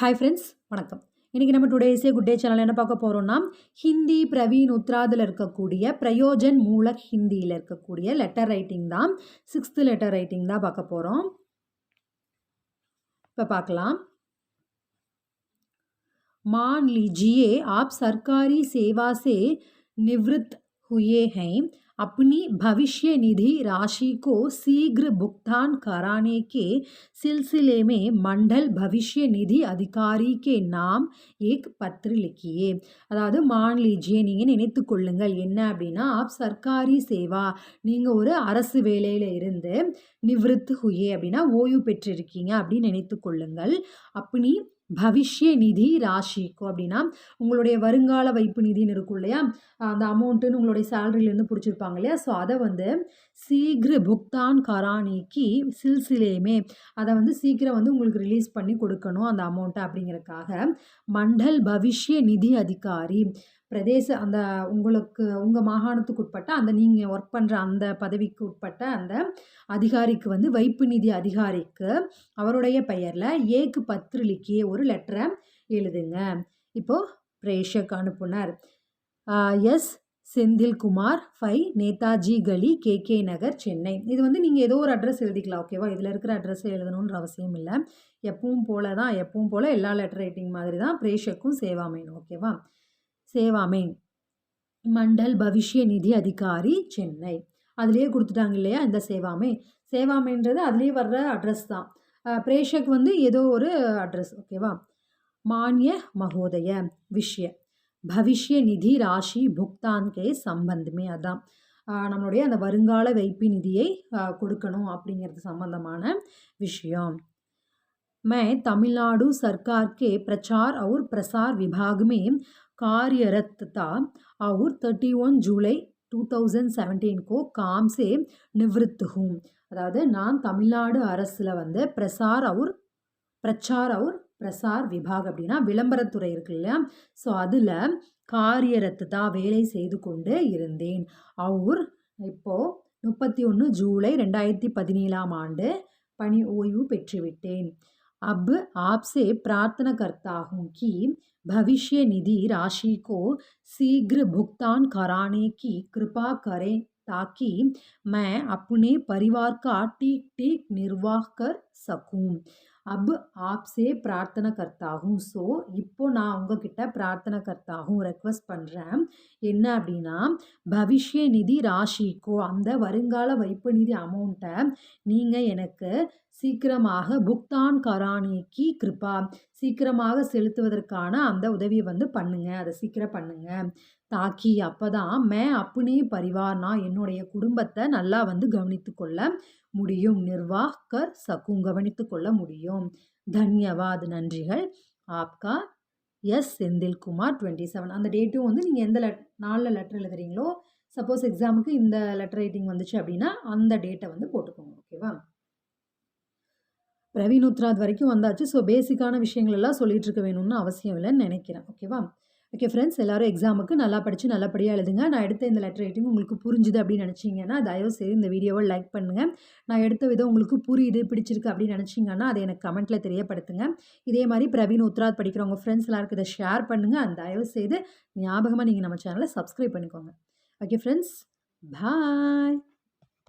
Hi friends வணக்கம் இன்றைக்கி நம்ம டுடேஸே குட் டே சேனல் என்ன பார்க்க போகிறோம்னா ஹிந்தி பிரவீன் உத்ராதில் இருக்கக்கூடிய பிரயோஜன் மூலக் ஹிந்தியில் இருக்கக்கூடிய லெட்டர் ரைட்டிங் தான் சிக்ஸ்த்து லெட்டர் ரைட்டிங் தான் பார்க்க போகிறோம் இப்போ பார்க்கலாம் मान लीजिए आप सरकारी सेवा से निवृत्त हुए हैं अपनी भविष्य निधि राशि को शीघ्र भुगतान कराने के सिलसिले में मंडल भविष्य निधि अधिकारी के नाम एक पत्र लिखिए அதாவது மான் லீஜியே நீங்கள் நினைத்து கொள்ளுங்கள் என்ன அப்படின்னா ஆப் சர்க்காரி சேவா நீங்கள் ஒரு அரசு வேலையில் இருந்து நிவிருத்து ஹுயே அப்படின்னா ஓய்வு பெற்றிருக்கீங்க அப்படின்னு நினைத்து கொள்ளுங்கள் அப்படி பவிஷ்ய நிதி ராஷிக்கோ அப்படின்னா உங்களுடைய வருங்கால வைப்பு நிதின்னு இருக்கும் இல்லையா அந்த அமௌண்ட்டுன்னு உங்களுடைய சேலரியிலேருந்து பிடிச்சிருப்பாங்க இல்லையா? ஸோ அதை வந்து சீக்கிர புக்தான் கரானிக்கு சில்சிலேமே. அதை வந்து சீக்கிரம் வந்து உங்களுக்கு ரிலீஸ் பண்ணி கொடுக்கணும் அந்த அமௌண்ட்டை அப்படிங்கிறதுக்காக. மண்டல் பவிஷ்ய நிதி அதிகாரி. பிரதேச அந்த உங்களுக்கு உங்கள் மாகாணத்துக்கு உட்பட்ட அந்த நீங்கள் ஒர்க் பண்ணுற அந்த பதவிக்கு உட்பட்ட அந்த அதிகாரிக்கு வந்து வைப்பு நிதி அதிகாரிக்கு அவருடைய பெயரில் ஏக்கு பத்திரிலிக்கே ஒரு லெட்டரை எழுதுங்க. இப்போது பிரேஷக் அனுப்புனர். S Senthilkumar five Netaji Gali K K Nagar Chennai. இது வந்து நீங்கள் ஏதோ ஒரு அட்ரஸ் எழுதிக்கலாம் ஓகேவா இதில் இருக்கிற அட்ரஸ் எழுதணுன்ற அவசியம் இல்லை. எப்பவும் போல தான் எப்பவும் போல் எல்லா லெட்டர் ரைட்டிங் மாதிரி தான் பிரேஷக்கும் சேவாமேன் ஓகேவா சேவாமேன் மண்டல் பவிஷ்ய நிதி அதிகாரி சென்னை. அதுலேயே கொடுத்துட்டாங்க இல்லையா இந்த சேவாமே சேவாமேன்றது அதுலேயே வர்ற அட்ரஸ் தான். பிரேஷக் வந்து ஏதோ ஒரு அட்ரஸ் ஓகேவா மானிய மகோதய விஷய. பவிஷ்ய நிதி ராஷி புக்தான் கே சம்பந்தமே அதான் நம்மளுடைய அந்த வருங்கால வைப்பு நிதியை கொடுக்கணும் அப்படிங்கிறது சம்பந்தமான விஷயம் मैं तमिलनाडु सरकार के प्रचार और प्रसार विभाग में कार्यरत था और 31 जुलाई 2017 को काम से निवृत्त हूँ அதாவது நான் தமிழ்நாடு அரசில் வந்து பிரசார் அவர் பிரச்சார் அவர் பிரசார் விபாக் அப்படின்னா விளம்பரத்துறை இருக்கு இல்லையா ஸோ அதில் காரியரத்து தான் வேலை செய்து கொண்டு இருந்தேன் அவர் இப்போது முப்பத்தி ஒன்று ஜூலை ரெண்டாயிரத்தி பதினேழாம் ஆண்டு பணி ஓய்வு பெற்றுவிட்டேன் अब आपसे प्रार्थना करता हूँ कि भविष्य निधि राशि को शीघ्र भुगतान कराने की कृपा करें ताकि मैं अपने परिवार का ठीक ठीक निर्वाह कर सकूँ அப் ஆப்ஸே பிரார்த்தனை கர்த்தாகும் ஸோ இப்போ நான் உங்ககிட்ட பிரார்த்தனை கர்த்தாகும் ரெக்வஸ்ட் பண்ணுறேன் என்ன அப்படின்னா பவிஷ்ய நிதி ராஷிக்கோ அந்த வருங்கால வைப்பு நிதி அமௌண்ட்டை நீங்கள் எனக்கு சீக்கிரமாக புக்தான் கரானிக்கு கிருபா. சீக்கிரமாக செலுத்துவதற்கான அந்த உதவியை வந்து பண்ணுங்க. அதை சீக்கிரம் பண்ணுங்க. தாக்கி அப்போ தான் மே அப்புனே பரிவார் நான் என்னுடைய குடும்பத்தை நல்லா வந்து கவனித்து கொள்ள முடியும். நிர்வாகர் சக்கும் கவனித்து கொள்ள முடியும். தன்யவாத் நன்றிகள். ஆப்கா எஸ். Senthilkumar twenty seven. அந்த டேட்டும் வந்து நீங்கள் எந்த லெட் நாளில் லெட்டர் எழுதுறீங்களோ சப்போஸ் எக்ஸாமுக்கு இந்த லெட்டர் ரைட்டிங் வந்துச்சு அப்படின்னா அந்த டேட்டை வந்து போட்டுக்கோங்க. ஓகேவா? பிரவீன் உத்ராத் வரைக்கும் வந்தாச்சு. ஸோ பேசிக்கான விஷயங்கள் எல்லாம் சொல்லிகிட்டு இருக்க வேணும்னு அவசியம் இல்லைன்னு நினைக்கிறேன். ஓகேவா ஓகே ஃப்ரெண்ட்ஸ் எல்லோரும் எக்ஸாமுக்கு நல்லா படித்து நல்லபடியாக எழுதுங்க. நான் எடுத்த இந்த லெட்டர் ரைட்டிங் உங்களுக்கு புரிஞ்சுது அப்படின்னு நினச்சிங்கன்னா தயவு செய்து இந்த வீடியோவை லைக் பண்ணுங்கள் நான் எடுத்த விதம் உங்களுக்கு புரியுது பிடிச்சிருக்கு அப்படின்னு நினச்சிங்கன்னா அதை எனக்கு கமெண்ட்டில் தெரியப்படுத்துங்க. இதே மாதிரி பிரவீன் உத்ராத் படிக்கிறவங்க ஃப்ரெண்ட்ஸ் எல்லாருக்கும் இதை ஷேர் பண்ணுங்கள் அந்த தயவு செய்து ஞாபகமாக நீங்கள் நம்ம சேனலை சப்ஸ்கிரைப் பண்ணிக்கோங்க. Okay friends bye